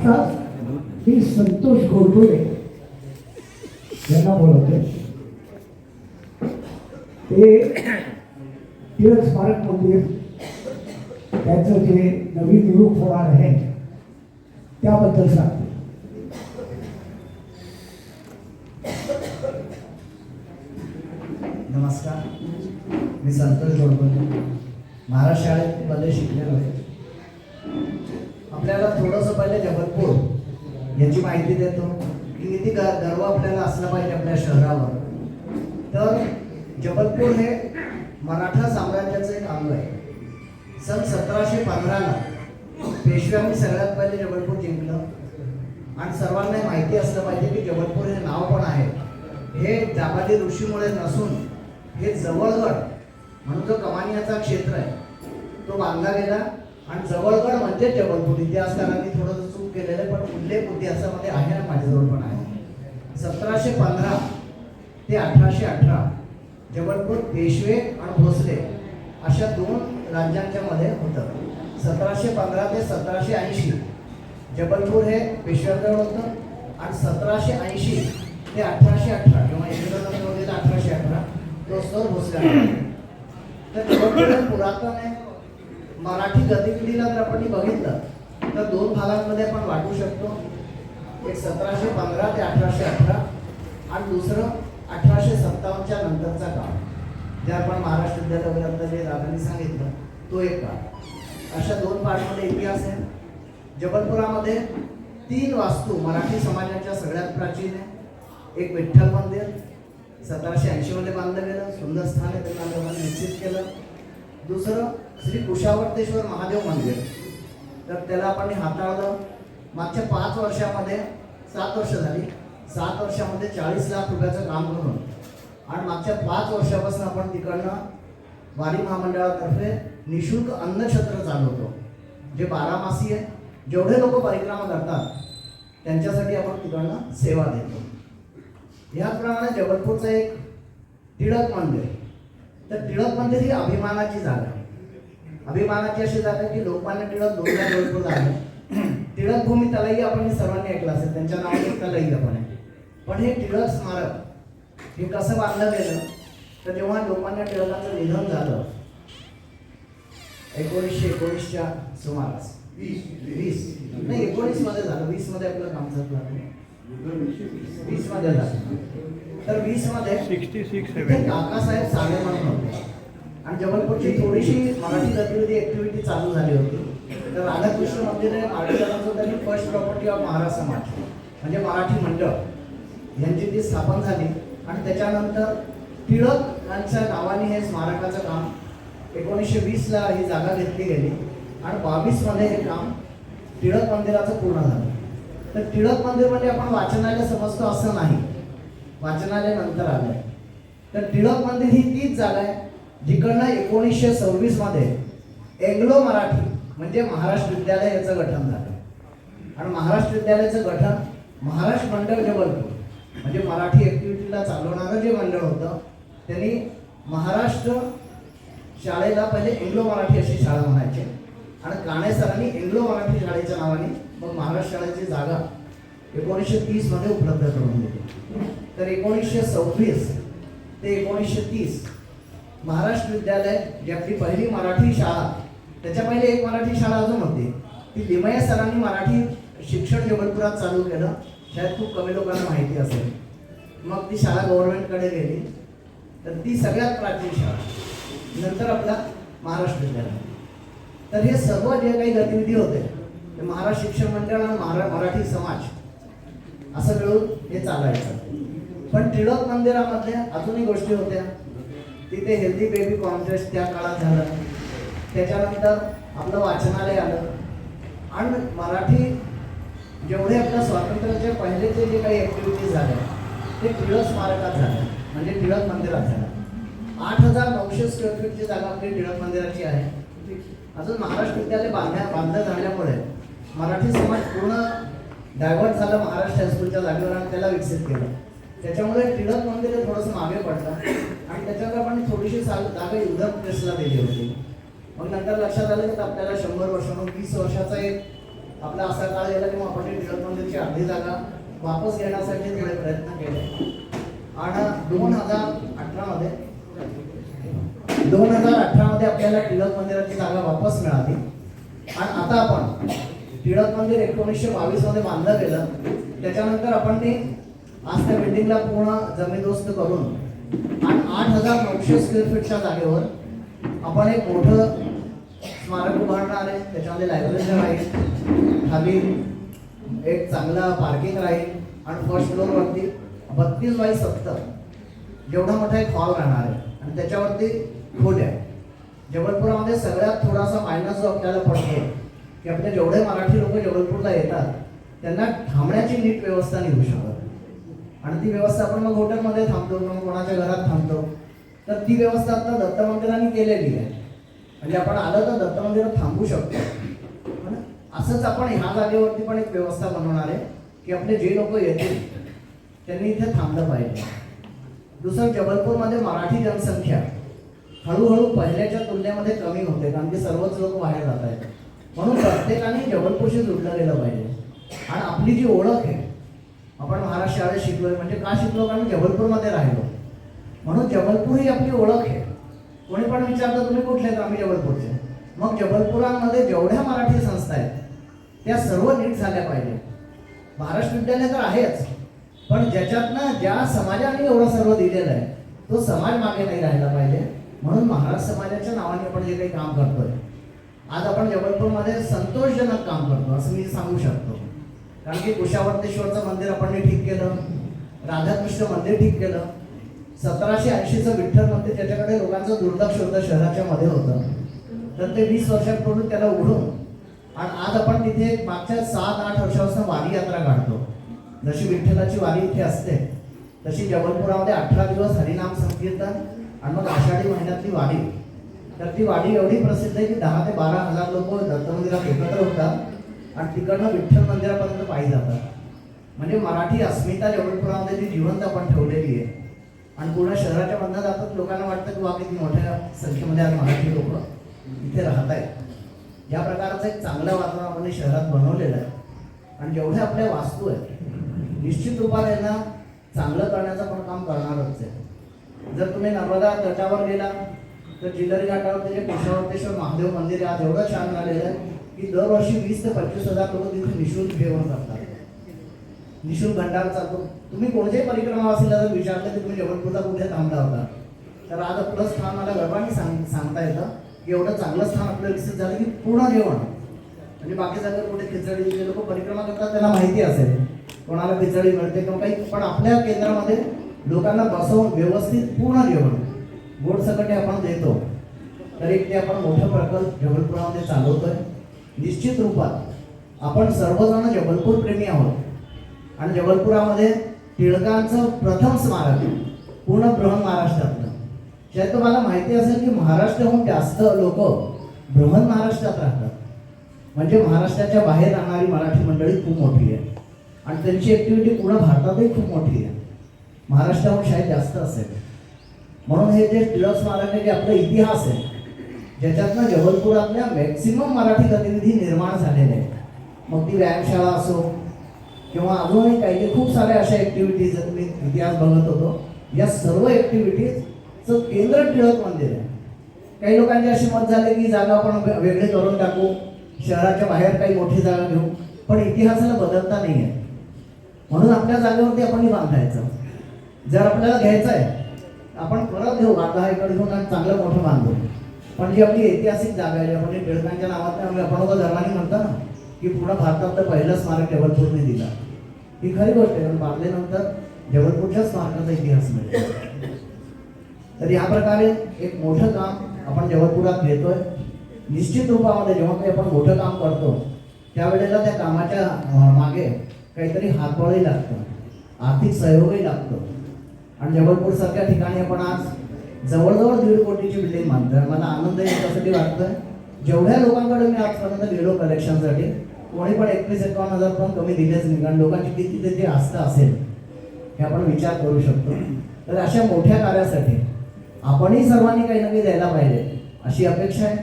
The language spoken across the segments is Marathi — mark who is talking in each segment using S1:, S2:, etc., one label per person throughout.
S1: आता मी संतोष गोडबोले यांना बोलवते. ते टिळक स्मारक मंदिर त्याचं जे नवीन रूप होणार आहे त्याबद्दल सांगते.
S2: नमस्कार. मी संतोष गोडबोले. महाराष्ट्र शाळेमध्ये शिकलेलो आहे. आपल्याला थोडंसं पहिले जबलपूर याची माहिती देतो. की किती ग गर्व आपल्याला असला पाहिजे आपल्या शहरावर. तर जबलपूर हे मराठा साम्राज्याचं एक अंग आहे. सन सतराशे पंधराला पेशव्यांनी सगळ्यात पहिले जबलपूर जिंकलं. आणि सर्वांना माहिती असलं पाहिजे की जबलपूर हे नाव पण आहे. हे जाबादी ऋषीमुळे नसून हे जवळगड म्हणून जो कमानियाचा क्षेत्र आहे तो बांधला गेला. आणि जवळगड म्हणजे जबलपूर इतिहासकारांनी थोडंसं चूक केलेलं आहे पण उल्लेख इतिहासामध्ये आहे ना माझ्याजवळ पण आहे. सतराशे पंधरा ते अठराशे अठरा जबलपूर पेशवे आणि भोसले अशा दोन राज्यांच्या मध्ये होतं. सतराशे पंधरा ते सतराशे ऐंशी जबलपूर हे पेशव्याजवळ होतं आणि सतराशे ऐंशी ते अठराशे अठरा किंवा इंग्रजांनी अठराशे अठरा तो सर भोसले तर जबलपूर पुरातन आहे. मराठी गतिविधीला जर आपण बघितलं तर दोन भागांमध्ये आपण वाटू शकतो. एक सतराशे पंधरा ते अठराशे अठरा आणि दुसरं अठराशे सत्तावन्नच्या नंतरचा काळ. जे आपण महाराष्ट्र विद्यालयापर्यंत जे दादांनी सांगितलं तो एक काळ अशा दोन पार्टमध्ये इतिहास आहे. जबलपुरामध्ये तीन वास्तू मराठी समाजाच्या सगळ्यात प्राचीन आहे. एक विठ्ठल मंदिर सतराशे ऐंशीमध्ये बांधलं गेलं सुंदर स्थान आहे त्यांना निश्चित केलं. दुसरं श्री कुशावर्तेश्वर महादेव मंदिर. तर त्याला आपण हाताळलं. मागच्या पाच वर्षामध्ये सात वर्ष झाली. सात वर्षामध्ये चाळीस लाख रुपयाचं काम करून आणि मागच्या पाच वर्षापासून आपण तिकडनं वारी महामंडळातर्फे निशुल्क अन्नछत्र चालवतो जे बारामासी आहे. जेवढे लोक परिक्रमा करतात त्यांच्यासाठी आपण तिकडनं सेवा देतो. याचप्रमाणे जबलपूरचं एक टिळक मंदिर. तर टिळक मंदिर ही अभिमानाची जागा. आहे अभिमानाची अशी जागा की लोकमान्य टिळक दोनदा जबलपूर झाले टिळक भूमी तलाई आपण सर्वांनी ऐकलं असेल. त्यांच्या नावाने तलाई आपण आहे पण हे टिळक स्मारक हे कसं बांधलं गेलं? तर जेव्हा लोकमान्य टिळकांचं निधन झालं एकोणीसशे एकोणीसच्या सुमारास वीस. नाही एकोणीसमध्ये झालं. वीसमध्ये आपलं काम झालं वीस. मध्ये झालं. तर वीसमध्ये
S3: सिक्स्टी सिक्स
S2: काकासाहेब साने म्हणून होते. आणि जबलपूरची थोडीशी मराठी गतिविधी ऍक्टिव्हिटी चालू झाली होती. तर राधाकृष्ण मंदिर हे महाराष्ट्राचं तरी फर्स्ट प्रॉपर्टी ऑफ महाराज समाज. म्हणजे मराठी मंडळ. यांची ती स्थापन झाली. आणि त्याच्यानंतर टिळक यांच्या नावाने हे स्मारकाचं काम एकोणीसशे वीसला ही जागा घेतली गेली. आणि बावीसमध्ये हे काम टिळक मंदिराचं पूर्ण झालं. तर टिळक मंदिर म्हणजे आपण वाचनालय समजतो असं नाही. वाचनालय नंतर आलंय. तर टिळक मंदिर ही तीच जागा आहे जिकडनं एकोणीसशे सव्वीसमध्ये एंग्लो मराठी म्हणजे महाराष्ट्र विद्यालय याचं गठन झालं. आणि महाराष्ट्र विद्यालयाचं गठन महाराष्ट्र मंडळ जबलपूर म्हणजे मराठी ऍक्टिव्हिटीला चालवणारं जे मंडळ होतं त्यांनी महाराष्ट्र शाळेला पहिले एंग्लो मराठी अशी शाळा म्हणायची. आणि काणे सरांनी एंग्लो मराठी शाळेच्या नावाने मग महाराष्ट्र शाळेची जागा एकोणीसशे तीसमध्ये उपलब्ध करून दिली. तर एकोणीसशे सव्वीस ते एकोणीसशे तीस महाराष्ट्र विद्यालय जी आपली पहिली मराठी शाळा त्याच्या पहिले एक मराठी शाळा अजून होती. ती लिमया सरांनी मराठी शिक्षण जबलपुरात चालू केलं. शायद खूप कमी लोकांना माहिती असेल. मग ती शाळा गव्हर्नमेंटकडे गेली. तर ती सगळ्यात प्राचीन शाळा. नंतर आपला महाराष्ट्र विद्यालय. तर हे सर्व जे काही गतिविधी होते ते महाराष्ट्र शिक्षण मंडळ आणि महारा मराठी समाज असं मिळून हे चालायचं. पण टिळक मंदिरामधल्या अजूनही गोष्टी होत्या. तिथे हेल्दी बेबी कॉन्टेस्ट त्या काळात झालं. त्याच्यानंतर आपलं वाचनालय आलं. आणि मराठी जेवढे आपल्या स्वातंत्र्याचे पहिलेचे जे काही ॲक्टिव्हिटीज झाल्या ते टिळक स्मारकात झाल्या म्हणजे टिळक मंदिरात झाल्या आठ हजार नऊशे स्क्वेअर फीटची जागा आपली टिळक मंदिराची आहे. अजून महाराष्ट्र विद्यालय बांधण्या बांधलं झाल्यामुळे मराठी समाज पूर्ण डायव्हर्ट झालं महाराष्ट्र हायस्कूलच्या जागेवर आणि त्याला विकसित केलं. त्याच्यामुळे टिळक मंदिर थोडंसं मागे पडलं. आणि त्याच्यावर आपण थोडीशी सा- जागा युद्ध प्रेसला दिली होती. मग नंतर लक्षात आलं की आपल्याला शंभर वर्षांवर वीस वर्षाचा एक आपला असा काळ गेला की मग आपण टिळक मंदिरची अर्धी जागा वापस घेण्यासाठी थोडे प्रयत्न केले. आणि दोन हजार अठरामध्ये दोन हजार अठरामध्ये आपल्याला टिळक मंदिराची जागा वापस मिळाली. आणि आता आपण टिळक मंदिर एकोणीसशे बावीसमध्ये बांधलं गेलं. त्याच्यानंतर आपण ते आज त्या बिल्डिंगला पूर्ण जमीनदोस्त करून आणि आठ हजार नऊशे स्क्वेअर फीटच्या जागेवर आपण एक मोठं स्मारक उभारणार आहे. त्याच्यामध्ये लायब्ररी राहील. खाली एक चांगला पार्किंग राहील. आणि फर्स्ट फ्लोअरवरती बत्तीस बाय सत्तर जेवढा मोठा एक हॉल राहणार आहे. आणि त्याच्यावरती खोल्या. आहे जबलपुरामध्ये सगळ्यात थोडासा मायनस जो आपल्याला पडतो की आपल्या जेवढे मराठी लोक जबलपूरला येतात त्यांना थांबण्याची नीट व्यवस्था नाही होऊ शकत आणि ती व्यवस्था आपण मग हॉटेलमध्ये थांबतो किंवा कोणाच्या घरात थांबतो. तर ती व्यवस्था आता दत्त मंदिरांनी केलेली आहे. म्हणजे आपण आलं तर दत्त मंदिरात थांबू शकतो. पण असंच आपण ह्या जागेवरती पण एक व्यवस्था बनवणार आहे की आपले जे लोक येतील त्यांनी इथे थांबलं पाहिजे. दुसरं जबलपूरमध्ये मराठी जनसंख्या हळूहळू पहिल्याच्या तुलनेमध्ये कमी होते कारण की सर्वच लोक बाहेर जात आहेत म्हणून प्रत्येकाने जबलपूरशी जुडलं गेलं पाहिजे. आणि आपली जी ओळख आहे आपण महाराष्ट्र शाळेत शिकलोय म्हणजे का शिकलो? कारण जबलपूरमध्ये राहिलो. म्हणून जबलपूर ही आपली ओळख आहे. कोणी पण विचारतं तुम्ही कुठले तर आम्ही जबलपूरचे. मग जबलपुरामध्ये जेवढ्या मराठी संस्था आहेत त्या सर्व नीट झाल्या पाहिजे. महाराष्ट्र विद्यालय तर आहेच पण ज्याच्यातनं ज्या समाजाने एवढं सर्व दिलेलं आहे तो समाज मागे नाही राहिला पाहिजे. म्हणून महाराष्ट्र समाजाच्या नावाने आपण जे काही काम करतोय आज आपण जबलपूरमध्ये संतोषजनक काम करतो असं मी सांगू शकतो. कारण की कुशावर्तेश्वरचं मंदिर आपण ठीक केलं राधाकृष्ण मंदिर ठीक केलं सतराशे ऐंशीचं विठ्ठल मंदिर त्याच्याकडे लोकांचं दुर्लक्ष होतं शहराच्या मध्ये होतं तर ते वीस वर्षांपूर्वी त्याला उघडून आणि आज आपण तिथे मागच्या सात आठ वर्षापासून वारी यात्रा काढतो. जशी विठ्ठलाची वारी इथे असते तशी जबलपुरामध्ये अठरा दिवस हरिनाम संकीर्तन आणि मग आषाढी महिन्यातली वारी. तर ती वाडी एवढी प्रसिद्ध आहे की दहा ते बारा हजार लोक दत्तमंदिरात एकत्र होतात आणि तिकडनं विठ्ठल मंदिरापर्यंत पायी जातात. म्हणजे मराठी अस्मिता जबलपुरामध्ये ती जिवंत आपण ठेवलेली आहे. आणि पूर्ण शहराच्या मधनं जातात लोकांना वाटतं की वा किती मोठ्या संख्येमध्ये आज मराठी लोक इथे राहत आहेत. या प्रकारचं एक चांगलं वातावरण आपण शहरात बनवलेलं आहे. आणि जेवढ्या आपल्या वास्तू आहेत निश्चित रूपाने यांना चांगलं करण्याचं पण काम करणारच आहे. जर तुम्ही नर्मदा तटावर गेला तर जिल्हारी घाटावर जे केशवतेश्वर महादेव मंदिर आज एवढं छान झालेलं आहे की दरवर्षी वीस ते पंचवीस हजार लोक तिथे निशुल्क जेवण करतात निशुल्क भंडार चालतो. तुम्ही कोणत्याही परिक्रमा असेल तर विचारलं की तुम्ही जबलपूरला कुठे थांबला होता तर आज आपलं स्थान मला गर्वाने सांग सांगता येतं की एवढं चांगलं स्थान आपलं विकसित झालं की पूर्ण जेवण. म्हणजे बाकी जागेवर कुठे खिचडी जे लोक परिक्रमा करतात त्यांना माहिती असेल. कोणाला खिचडी मिळते किंवा काही पण आपल्या केंद्रामध्ये लोकांना बसवून व्यवस्थित पूर्ण जेवण. गोड सकटे आपण देतो तर एक ते आपण मोठं प्रकल्प जबलपुरामध्ये चालवतोय. निश्चित रूपात आपण सर्वजण जबलपूर प्रेमी आहोत. आणि जबलपुरामध्ये टिळकांचं प्रथम स्मारक पूर्ण बृहन महाराष्ट्रातलं. शायद तुम्हाला माहिती असेल की महाराष्ट्राहून जास्त लोक बृहन महाराष्ट्रात राहतात. म्हणजे महाराष्ट्राच्या बाहेर राहणारी मराठी मंडळी खूप मोठी आहे. आणि त्यांची ॲक्टिव्हिटी पूर्ण भारतातही खूप मोठी आहे. महाराष्ट्राहून शायद जास्त असेल. म्हणून हे जे टिळक स्मारक आहे जे आपला इतिहास आहे ज्याच्यातनं जबलपुरातल्या मॅक्सिमम मराठी गतिविधी निर्माण झालेल्या आहेत. मग ती व्यायामशाळा असो किंवा अजूनही काही खूप साऱ्या अशा ॲक्टिव्हिटीज मी इतिहास बघत होतो. या सर्व ॲक्टिव्हिटीजचं केंद्र टिळक मंदिर आहे. काही लोकांचे असे मत झाले की जागा आपण वेगळे वेगळी करून टाकू. शहराच्या बाहेर काही मोठी जागा घेऊ. पण इतिहासाला बदलता नाही आहे म्हणून आपल्या जागेवरती आपण बांधायचं. जर आपल्याला घ्यायचं आहे आपण परत घेऊ आता इकडे घेऊन आणि चांगलं मोठं बांधू. पण जी आपली ऐतिहासिक जागा आहे आपण टिळकांच्या नावात आपण धर्माने म्हणतो ना की पूर्ण तर पहिलं स्मारक जबलपूरने दिला. ही खरी गोष्ट आहे कारण बांधल्यानंतर जबलपूरच्या स्मारकाचा इतिहास मिळेल तर या प्रकारे एक मोठं काम आपण जबलपुरात घेतोय. निश्चित रूपामध्ये जेव्हा काही आपण मोठं काम करतो त्यावेळेला त्या कामाच्या मागे काहीतरी हातबळही लागतं आर्थिक सहयोगही लागतो. आणि जबलपूर सारख्या ठिकाणी आपण आज जवळजवळ दीड कोटीची बिल्डिंग बांधतोय. मला आनंद याच्यासाठी वाटतोय. जेवढ्या लोकांकडे मी आजपर्यंत गेलो कलेक्शनसाठी कोणी पण एकवीस एकावन्न हजार पण कमी दिलेच नाही. कारण लोकांची किती त्याची आस्था असेल हे आपण विचार करू शकतो. तर अशा मोठ्या कार्यासाठी आपणही सर्वांनी काही ना काही द्यायला पाहिजे अशी अपेक्षा आहे.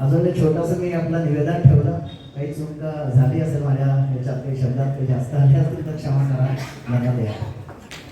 S2: अजून एक छोटंसं मी आपलं निवेदन ठेवलं. काही चूक झाली असेल माझ्या ह्याच्यात काही शब्दात काही जास्त आले असतील तर क्षमा करा. धन्यवाद.